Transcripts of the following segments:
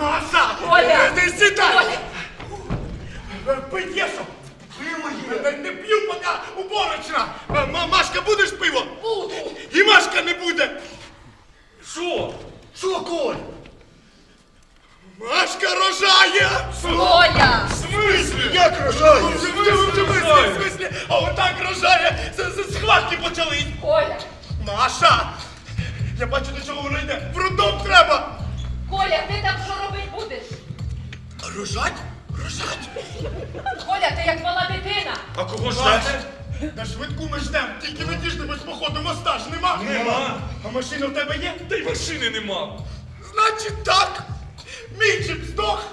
Маша! Оля! Ти сідай! Оля! Є! Не, не п'ю, поки уборочна! М- Машка, будеш пиво? Буду. І Машка не буде! Що? Що, Коль? Машка рожає! Коля! В смислі? Як рожає? В смислі, в смислі, в смислі? А отак рожає! Це, це схватки почались! Коля! Маша! Тільки ви діждемось походу моста ж нема? Нема. А машина в тебе є? Та й машини нема. Значить так. Мій чіп здох,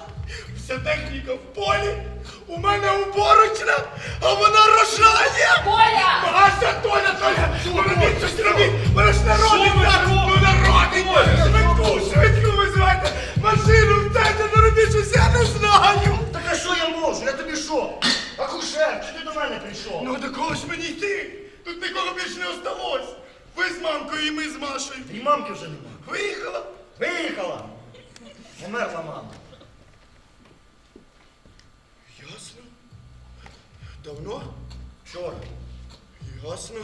вся техніка в полі, у мене уборочна, а вона рожає! Коля! Маша, Толя, Толя, робіть щось робіть! Вона ж не родить ви зараз! Не осталось. Ви з мамкою і ми з Машею. І мамки вже нема. Виїхала. Виїхала. Померла мама. Ясно. Давно? Вчора. Ясно.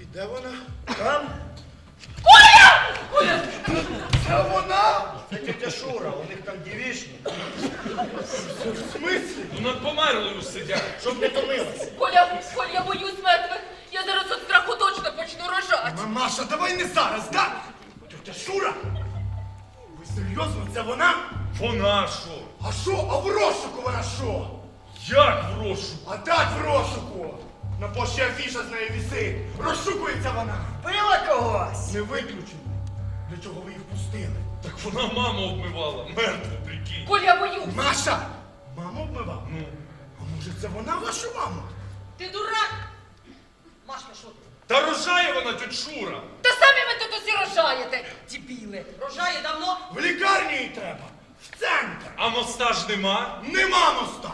І де вона? Там? Оля! Це вона? Це тетя Шура, у них там дівішні. В смислі? Ну над померлою сидять. Щоб не томилася. Коля, Коля, я боюсь мертвих. Я зараз від страху точно почну рожати. Ма- Маша, давай не зараз, да? Тетя Шура? Ви серйозно, це вона? Вона що? А що? А в розшуку вона що? Як в розшуку? А так в розшуку. На пошті афіша з нею вісить. Розшукується вона. Пила когось! Не виключено. Для чого ви їх пустили? Так вона маму обмивала. Мертву, прикинь. Коля, я боюсь. Маша! Маму обмивав? Ну. А може це вона ваша мама? Ти дурак. Та рожає вона тьоть Шура. Та самі ви тут усі рожаєте, дебіли. Рожає давно? В лікарні їй треба. В центр. А моста ж нема. Нема моста.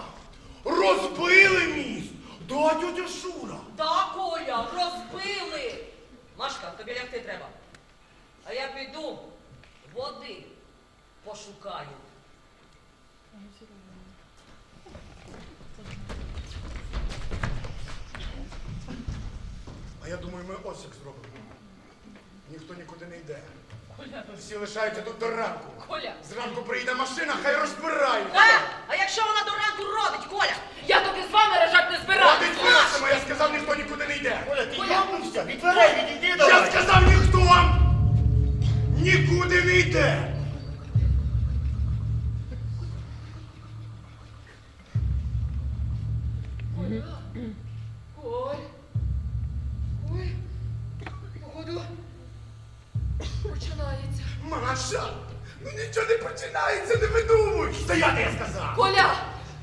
Розбили міст. Да, тетя Шура. Да, Коля, розбили. Машка, тобі лягти треба. А я піду води пошукаю. А я думаю, ми ось як зробимо. Ніхто нікуди не йде. Всі лишаються тут до ранку. Коля. Зранку приїде машина, хай розбирає. Коля, а якщо вона до ранку родить, Коля? Я тут із вами рожати не збираюся. Ходить виносимо, я сказав, ніхто нікуди не йде. Коля, ти Коля. йобнувся? Від дверей відійди Я сказав, ніхто вам нікуди не йде. Стояти, я сказав. Коля,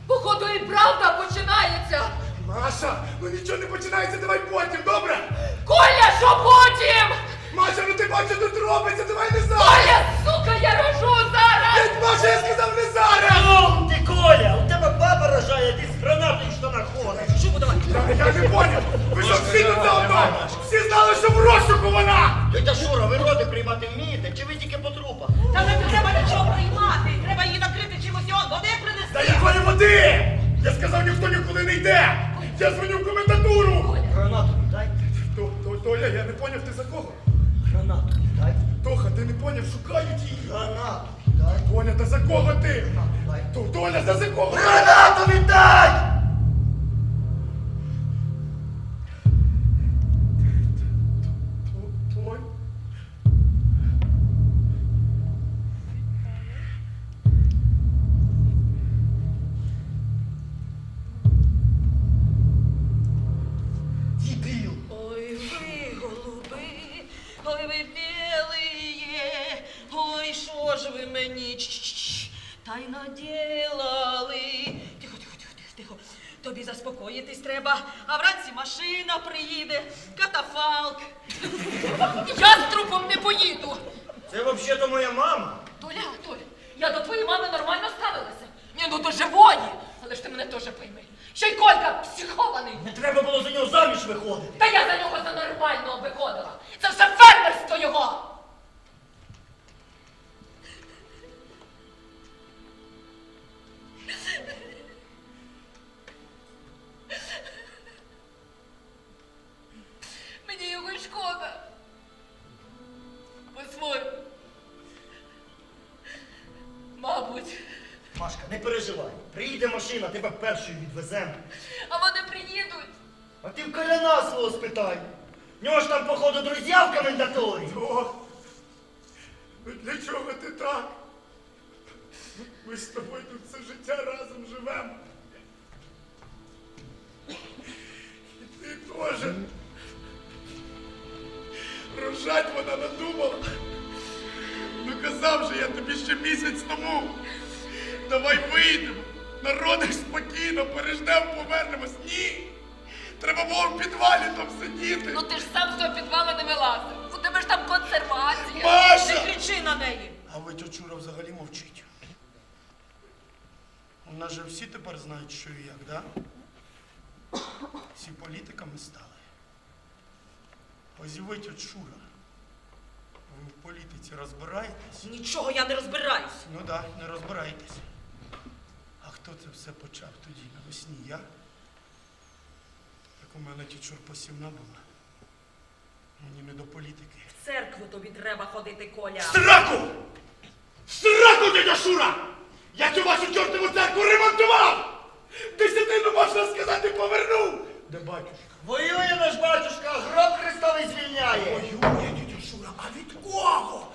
походу і правда починається. Маша, ну нічого не починається, давай потім, добре? Коля, що потім? Маша, ну ти бачиш, тут робиться, давай не зараз. Коля, сука, я рожу зараз! Дядь Маша, я сказав не зараз. Ом ти, Коля! У тебе баба рожає, ти з гранатою штанах ходиш. Давай. Я, я не поняв. Ви що всі тут заодно? Всі знали, що в розшуку вона. Тетя Шура, ви роди приймати вмієте? Чи ви тільки по трупах? Та не треба нічого приймати. Принести. Я сказав, ніхто нікуди не йде. Я дзвоню в комендатуру. Гранату дай. То, то, Толя, я не поняв, ти за кого? Гранату дай. Тоха, ти не поняв, шукають її. Гранату дай. Толя, та за кого ти? Дай. То, Толя, та за кого? Гранату віддай! Ой, ви білиє, ой, що ж ви мені та й наділали. Тихо, тихо, тихо, тихо, тихо. Тобі заспокоїтись треба, а вранці машина приїде, катафалк. Я з трупом не поїду. Це взагалі-то моя мама. Толя, Толя, я до твоєї мами нормально ставилася. Ні, ну до живої. Але ж ти мене теж пойми. Ще й Колька психований. Не треба було за нього заміж виходити. Та я за нього за нормального виходила. Це все фермерство його. Переживай. Приїде машина, тебе першою відвеземо. А вони приїдуть. А ти в коляна свого спитай. В нього ж там, походу, друзі в комендаторі. Ох, Ось ви, тьочура. Ви в політиці розбираєтесь? Нічого я не розбираюсь. Ну да, не розбираєтесь. А хто це все почав тоді навесні? Я? Як у мене тічур посівна була. Мені не до політики. В церкву тобі треба ходити, Коля. Сраку! Сраку, дядя Шура! Я цю вашу чортову церкву ремонтував! Десятину, можна сказати, повернув! Де батюшка? Воює наш батюшка, гроб Христовий звільняє. Воює, дідюшура, а від кого?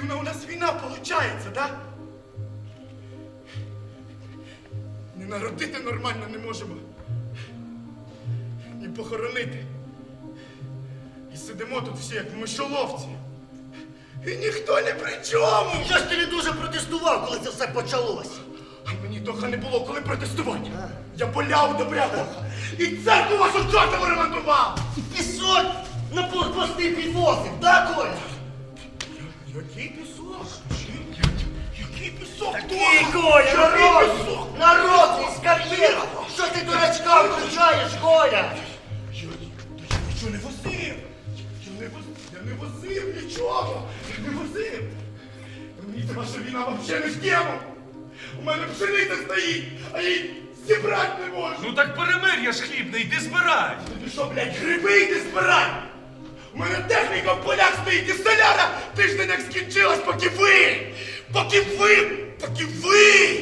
Дивно, у нас війна виходить, да? Ні народити нормально не можемо. Ні похоронити. І сидимо тут всі, як в мишоловці. І ніхто не при чому. Що ж ти не дуже протестував, коли це все почалося? А мені тоха не було коли протестувати. Я поляв добря Бога. І церкву вашу чортову ремонтував. Пісок на блокпости підвозив, да, Коля? Який пісок? Який пісок? Такий, Коля, народ! пісок? Народний, з кар'єра! Що ти дурачка включаєш, Коля? Я, я нічого не возив. Я не возив, я не возив нічого. Я не возив. Мені ця ваша війна взагалі не в тему. У мене пшениця стоїть, а її зібрати не можу. Ну так перемир'я ж хлібне, йди збирай. Тобі що, блядь, гриби йди збирай! У мене техніка в полях стоїть і соляра тиждень як скінчилась, поки ви! Поки ви! Поки ви!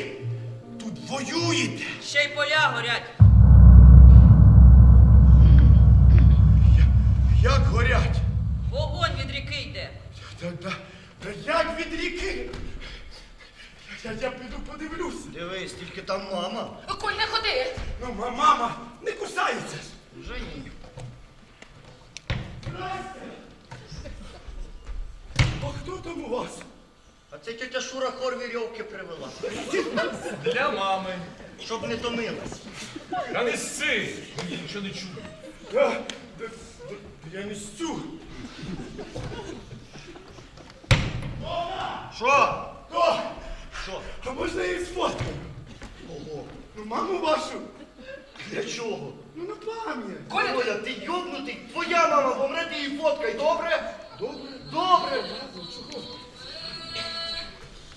Тут воюєте! Ще й поля горять. Як горять? Вогонь від ріки йде. Та, та, та як від ріки? Я, я піду подивлюся. Дивись, тільки там мама. Коль, не ходи. Ну, ма- мама, не кусається ж. Вже ні. А хто там у вас? А це тетя Шура хор вірьовки привела. Для мами. Щоб не томилась. Та не сси. Я нічого не чую. Я, я не стю. Що? О, Що? а можна я її сфоткаю? Ого. Ну, маму вашу. Для чого? Ну, на пам'ять. Коля, Коля, ти йобнутий? Твоя мама помре, ти її фоткай, добре? Добре. Добре.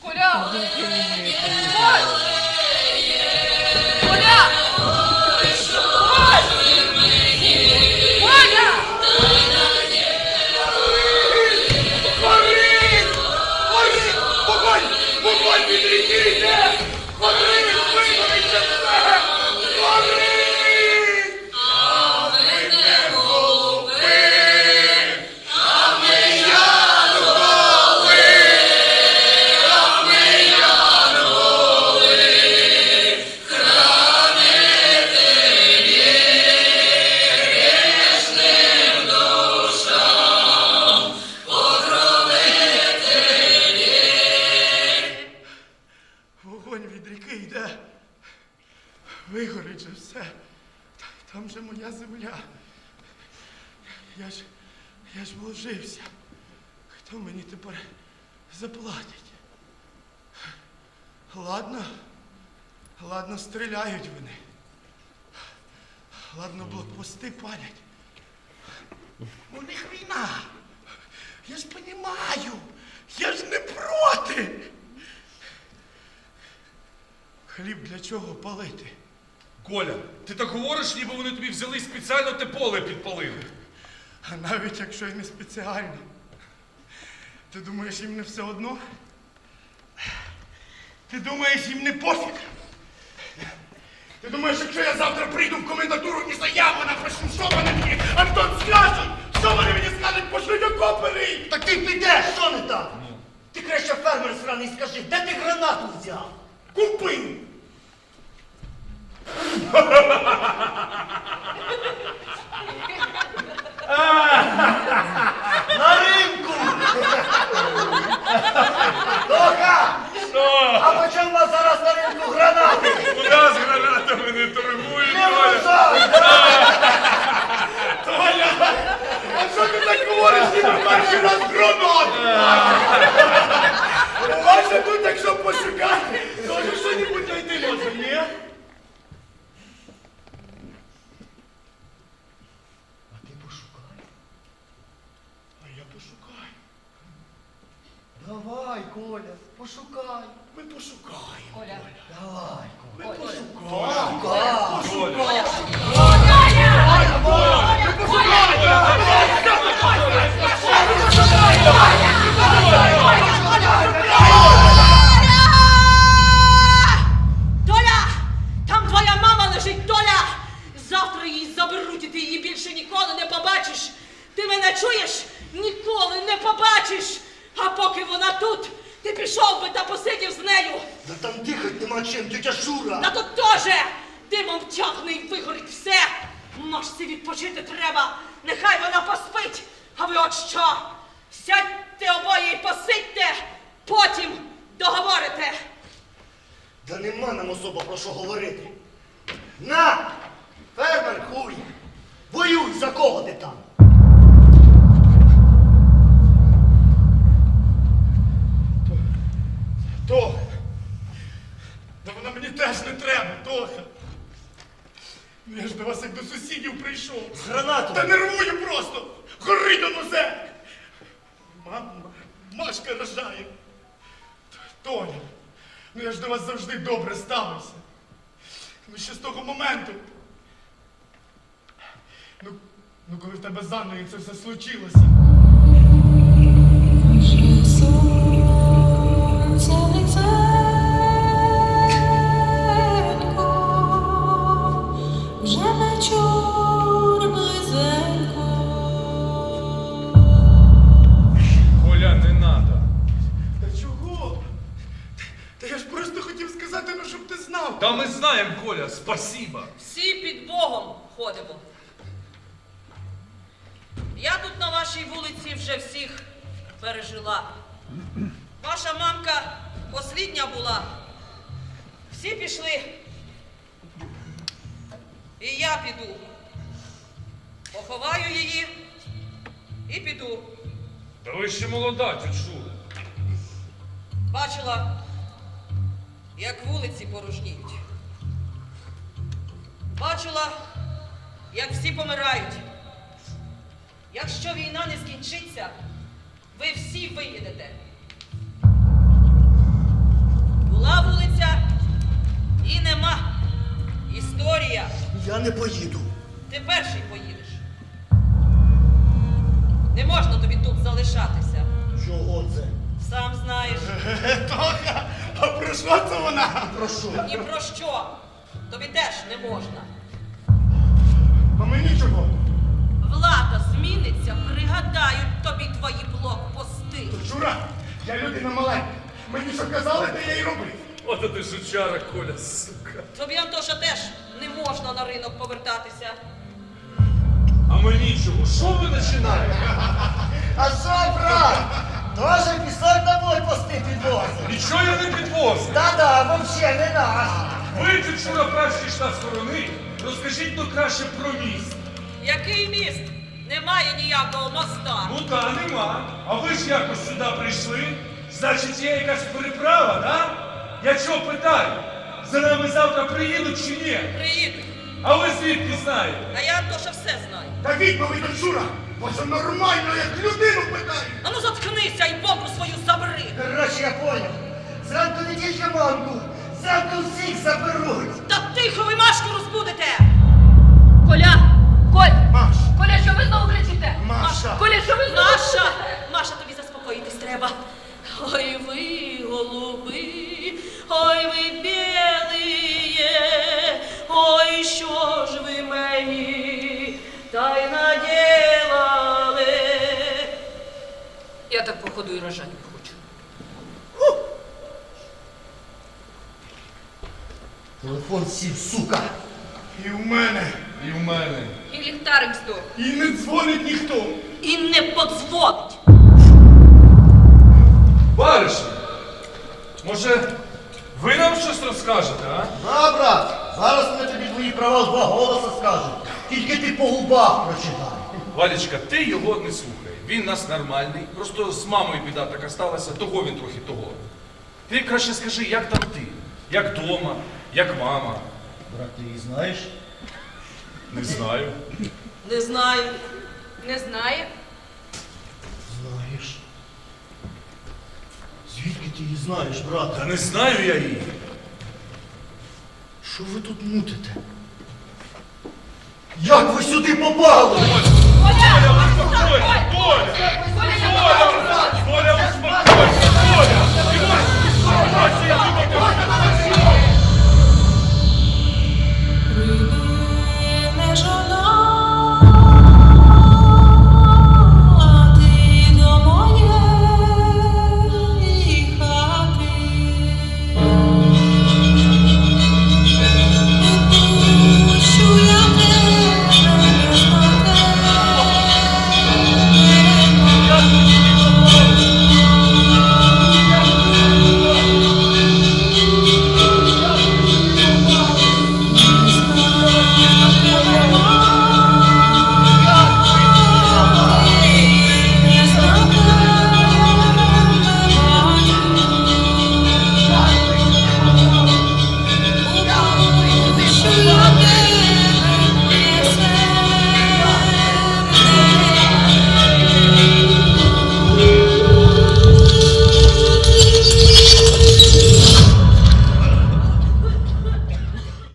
Коля! Коля! Yeah. Вигорить же все. Там же моя земля. Я ж, я ж вложився. то мені тепер заплатять. Ладно, ладно, стріляють вони. Ладно, блокпости палять. У них війна. Я ж понімаю. Я ж не проти. Хліб для чого палити? Коля, ти так говориш, ніби вони тобі взяли і спеціально те поле підпалили. А навіть якщо й не спеціально. Ти думаєш, їм не все одно? Ти думаєш, їм не пофіг? Ти думаєш, якщо я завтра прийду в комендатуру і заяву напишу, що вони мені, Антон, скажуть? Що вони мені скажуть, пошлють окопи рить? Так ти підеш, що не так? Ти краще фермер сраний скажи, де ти гранату взяв? Купив! На ринку! Тоха! А по чому у вас зараз на ринку гранати? У нас гранатами не торгують, Не Коля. вважай! Толя! А що ти так говориш, ніби перший раз гранат? У вас же тут, якщо пошукати, то що-небудь знайти можна, ні? А ти пошукай. А я пошукаю. Давай, Коля, пошукай. Ми пошукаємо. Коля. Давай, Ми Коля. пошукаємо. Коля. Толя! Там твоя мама лежить, Толя! Завтра її заберуть і ти її більше ніколи не побачиш. Ти мене чуєш? Ніколи не побачиш. А поки вона тут, ти пішов би та посидів з нею. Да там дихать нема чим, тетя Шура. Та тут теж димом тягне і вигорить все. Машці відпочити треба. Нехай вона поспить. А ви от що? Сядьте обоє і посидьте, потім договорите. Да нема нам особо про що говорити. На! Фермер хуй! Воюй, за кого ти там? Тоха. Та вона мені теж не треба, Тоха. Я ж до вас як до сусідів прийшов. З гранатою. Та нервую просто. Горить воно зе. Мама, Машка рожає. Тоня, ну я ж до вас завжди добре ставився. Ну ще з того моменту. Ну, ну коли в тебе з Анною це все случилося. Та ми знаємо, Коля, спасіба. Всі під Богом ходимо. Я тут на вашій вулиці вже всіх пережила. Ваша мамка послідня була. Всі пішли. І я піду. Поховаю її і піду. Та ви ще молода, тють Бачила, як вулиці порожніють. Бачила, як всі помирають. Якщо війна не скінчиться, ви всі виїдете. Була вулиця і нема. Історія. Я не поїду. Ти перший поїдеш. Не можна тобі тут залишатися. Чого це? Сам знаєш. Тоха, а про що це вона? Про що? Ні про що. Тобі теж не можна. А мені чого? Влада зміниться, пригадають тобі твої блокпости. Жура, я людина маленька. Мені що казали, те я й робив. Ото ти жучара, Коля, сука. Тобі, Антоша, теж не можна на ринок повертатися. А мені чого? Що ви починаєте? А що, брат? Тоже пісок домой пости підвозив. Нічого я не підвозив. Та-да, вообще не наш. Ви, Шура, перші ж на сторони. Розкажіть ну краще про міст. Який міст? Немає ніякого моста. Ну та нема. А ви ж якось сюди прийшли. Значить, є якась переправа, да? Я чого питаю? За нами завтра приїдуть чи ні? Приїдуть. А ви звідки знаєте? А я то що все знаю. Та відповідь Шура, бо це нормально, як людину питаю. А ну заткнися і бомбу свою забери. Коротше, я поняв. Зранку не тільки мамку, завтра всіх заберуть. Та тихо ви Машку розбудите. Коля! Коль! Маш, Коля, що ви знову кричите? Маша. Коля, що ви знову Маша. Маша, тобі заспокоїтись треба. Ой ви, голуби, ой ви білиє, Я і рожати хочу. Телефон сів, сука. І в мене, І в мене. І ліхтарик здох. і не дзвонить ніхто. І не подзвонить. Баришні, може, ви нам щось розкажете, а? На, брат, зараз ми тобі твої права з два голоса скажемо. Тільки ти по губах прочитай. Валічка, ти його не слухай. Він нас нормальний. Просто з мамою біда така сталася, того він трохи того. Ти краще скажи, як там ти? Як дома, як мама? Брат, ти її знаєш? Не знаю. Не знаю. Не знає? Знаєш. Звідки ти її знаєш, брат? Та не знаю я її. Що ви тут мутите? Як ви сюди попали? Коля, успокойся!